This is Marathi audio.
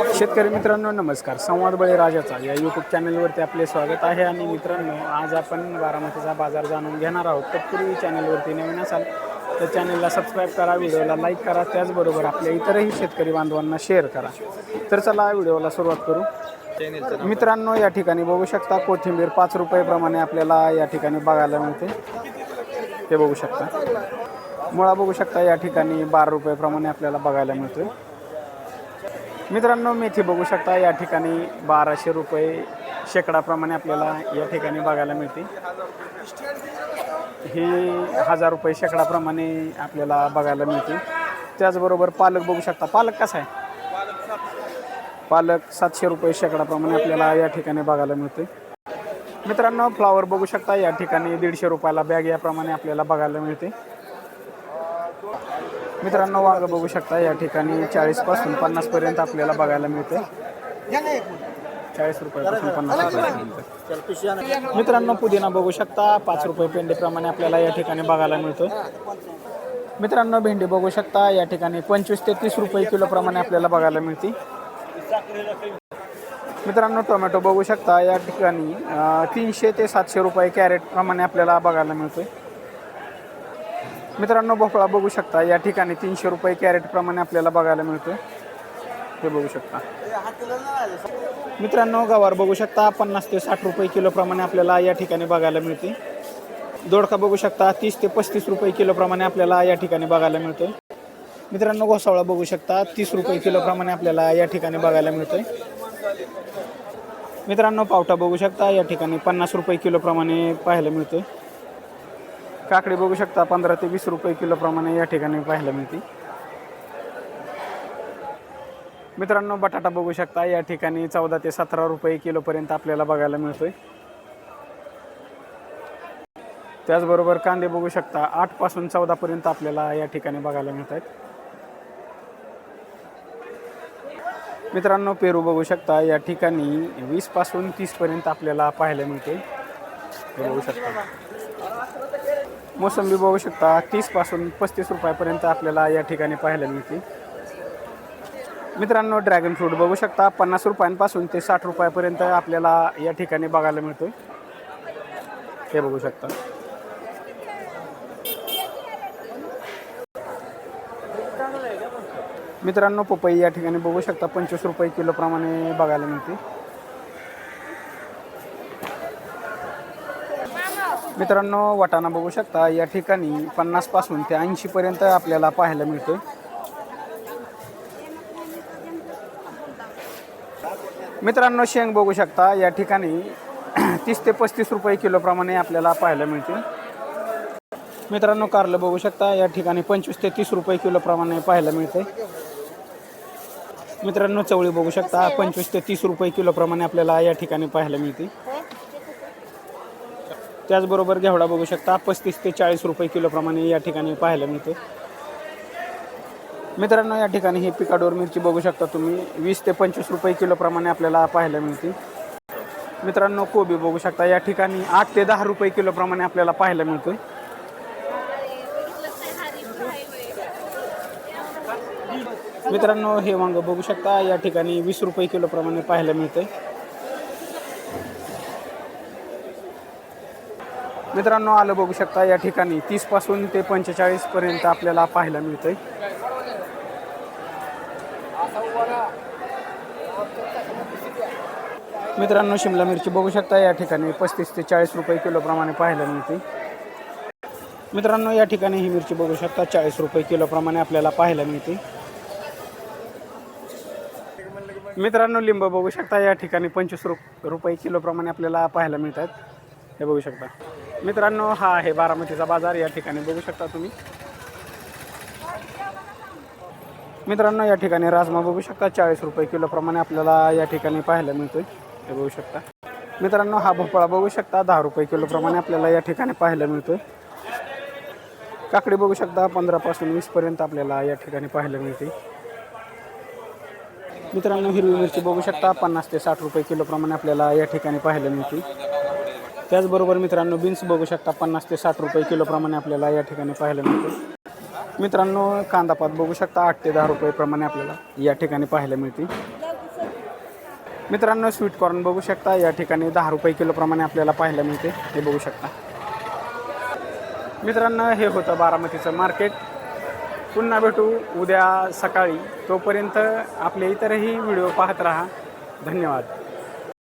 शेतकरी मित्रांनो नमस्कार. संवाद बळी राजाचा या यूट्यूब चॅनलवरती आपले स्वागत आहे. आणि मित्रांनो आज आपण बारामतीचा बाजार जाणून घेणार आहोत. तत्पूर्वी चॅनलवरती नवीन असाल तर चॅनलला सबस्क्राईब करा व्हिडिओला लाईक करा. त्याचबरोबर आपल्या इतरही शेतकरी बांधवांना शेअर करा. तर चला व्हिडिओला सुरुवात करू. मित्रांनो या ठिकाणी बघू शकता कोथिंबीर पाच रुपयेप्रमाणे आपल्याला या ठिकाणी बघायला मिळते. ते बघू शकता. मुळा बघू शकता या ठिकाणी बारा रुपयेप्रमाणे आपल्याला बघायला मिळतोय. मित्रांनो मेथी बघू शकता या ठिकाणी बाराशे रुपये शेकडाप्रमाणे आपल्याला या ठिकाणी बघायला मिळते ही हजार रुपये शेकडाप्रमाणे आपल्याला बघायला मिळते त्याचबरोबर पालक बघू शकता. पालक कसा आहे? पालक सातशे रुपये शेकडाप्रमाणे आपल्याला या ठिकाणी बघायला मिळते मित्रांनो फ्लावर बघू शकता. या ठिकाणी दीडशे रुपयाला बॅग याप्रमाणे आपल्याला बघायला मिळते मित्रांनो वांग बघू शकता या ठिकाणी चाळीसपासून पन्नास पर्यंत आपल्याला बघायला मिळते. चाळीस रुपयापासून पन्नास मित्रांनो पुदिना बघू शकता पाच रुपये पेंडीप्रमाणे आपल्याला या ठिकाणी बघायला मिळतो. मित्रांनो भेंडी बघू शकता या ठिकाणी पंचवीस ते तीस रुपये किलोप्रमाणे आपल्याला बघायला मिळते. मित्रांनो टोमॅटो बघू शकता या ठिकाणी तीनशे ते सातशे रुपये कॅरेट प्रमाणे आपल्याला बघायला मिळतोय. मित्रांनो भोपळा बघू शकता. या ठिकाणी तीनशे रुपये कॅरेटप्रमाणे आपल्याला बघायला मिळतो हे बघू शकता. मित्रांनो गवार बघू शकता. पन्नास ते साठ रुपये किलोप्रमाणे आपल्याला या ठिकाणी बघायला मिळते. दोडका बघू शकता. तीस ते पस्तीस रुपये किलोप्रमाणे आपल्याला या ठिकाणी बघायला मिळतो मित्रांनो घोसावळा बघू शकता. तीस रुपये किलोप्रमाणे आपल्याला या ठिकाणी बघायला मिळतोय. मित्रांनो पावटा बघू शकता. या ठिकाणी पन्नास रुपये किलोप्रमाणे पाहायला मिळतोय. काकडी बघू शकता पंधरा ते वीस रुपये किलो प्रमाणे या ठिकाणी पाहायला मिळते. मित्रांनो बटाटा बघू शकता या ठिकाणी चौदा ते सतरा रुपये किलोपर्यंत आपल्याला बघायला मिळतोय. त्याचबरोबर कांदे बघू शकता आठपासून चौदा पर्यंत आपल्याला या ठिकाणी बघायला मिळत आहेत मित्रांनो पेरू बघू शकता या ठिकाणी वीसपासून तीस पर्यंत आपल्याला पाहायला मिळते. हे बघू शकता. मोसंबी बघू शकता तीसपासून पस्तीस रुपयापर्यंत आपल्याला या ठिकाणी पाहायला मिळते. मित्रांनो ड्रॅगन फ्रूट बघू शकता पन्नास रुपयांपासून ते साठ रुपयापर्यंत आपल्याला या ठिकाणी बघायला मिळतो हे बघू शकता. मित्रांनो पपई या ठिकाणी बघू शकता पंचवीस रुपये किलो प्रमाणे बघायला मिळते. मित्रांनो वाटाणा बघू शकता. या ठिकाणी पन्नासपासून ते ऐंशी पर्यंत आपल्याला पाहायला मिळतोय. मित्रांनो शेंग बघू शकता. या ठिकाणी तीस ते पस्तीस रुपये किलोप्रमाणे आपल्याला पाहायला मिळते मित्रांनो कारलं बघू शकता. या ठिकाणी पंचवीस ते तीस रुपये किलोप्रमाणे पाहायला मिळते मित्रांनो चवळी बघू शकता. पंचवीस ते तीस रुपये किलोप्रमाणे आपल्याला या ठिकाणी पाहायला मिळते त्याचबरोबर घेवडा बघू शकता पस्तीस ते चाळीस रुपये किलोप्रमाणे या ठिकाणी पाहायला मिळते. मित्रांनो या ठिकाणी ही पिकाडोर मिरची बघू शकता तुम्ही. वीस ते पंचवीस रुपये किलोप्रमाणे आपल्याला पाहायला मिळते. मित्रांनो कोबी बघू शकता. या ठिकाणी आठ ते दहा रुपये किलोप्रमाणे आपल्याला पाहायला मिळतोय मित्रांनो हे वांग बघू शकता. या ठिकाणी वीस रुपये किलोप्रमाणे पाहायला मिळतंय मित्रांनो आलं बघू शकता या ठिकाणी. तीसपासून ते पंचेचाळीसपर्यंत आपल्याला पाहायला मिळतंय. मित्रांनो शिमला मिरची बघू शकता या ठिकाणी पस्तीस ते चाळीस रुपये किलोप्रमाणे पाहायला मिळते. मित्रांनो या ठिकाणी ही मिरची बघू शकता चाळीस रुपये किलोप्रमाणे आपल्याला पाहायला मिळते. मित्रांनो लिंब बघू शकता या ठिकाणी पंचवीस रुपये किलोप्रमाणे आपल्याला पाहायला मिळतात. हे बघू शकता. मित्रांनो हा आहे बारामतीचा बाजार. या ठिकाणी बघू शकता तुम्ही. मित्रांनो या ठिकाणी राजमा बघू शकता. चाळीस रुपये किलोप्रमाणे आपल्याला या ठिकाणी पाहायला मिळतोय. हे बघू शकता. मित्रांनो हा भोपळा बघू शकता. दहा रुपये किलोप्रमाणे आपल्याला या ठिकाणी पाहायला मिळतोय. काकडी बघू शकता. पंधरापासून वीसपर्यंत आपल्याला या ठिकाणी पाहायला मिळते. मित्रांनो हिरवी मिरची बघू शकता. पन्नास ते साठ रुपये किलोप्रमाणे आपल्याला या ठिकाणी पाहायला मिळते. त्याचबरोबर मित्रांनो बीन्स बघू शकता पन्नास ते साठ रुपये किलोप्रमाणे आपल्याला या ठिकाणी पाहायला मिळते. मित्रांनो कांदापात बघू शकता आठ ते दहा रुपयेप्रमाणे आपल्याला या ठिकाणी पाहायला मिळते. मित्रांनो स्वीट कॉर्न बघू शकता या ठिकाणी दहा रुपये किलोप्रमाणे आपल्याला पाहायला मिळते. हे बघू शकता. मित्रांनो हे होतं बारामतीचं मार्केट पुन्हा भेटू उद्या सकाळी. तोपर्यंत आपले इतरही व्हिडिओ पाहत राहा. धन्यवाद.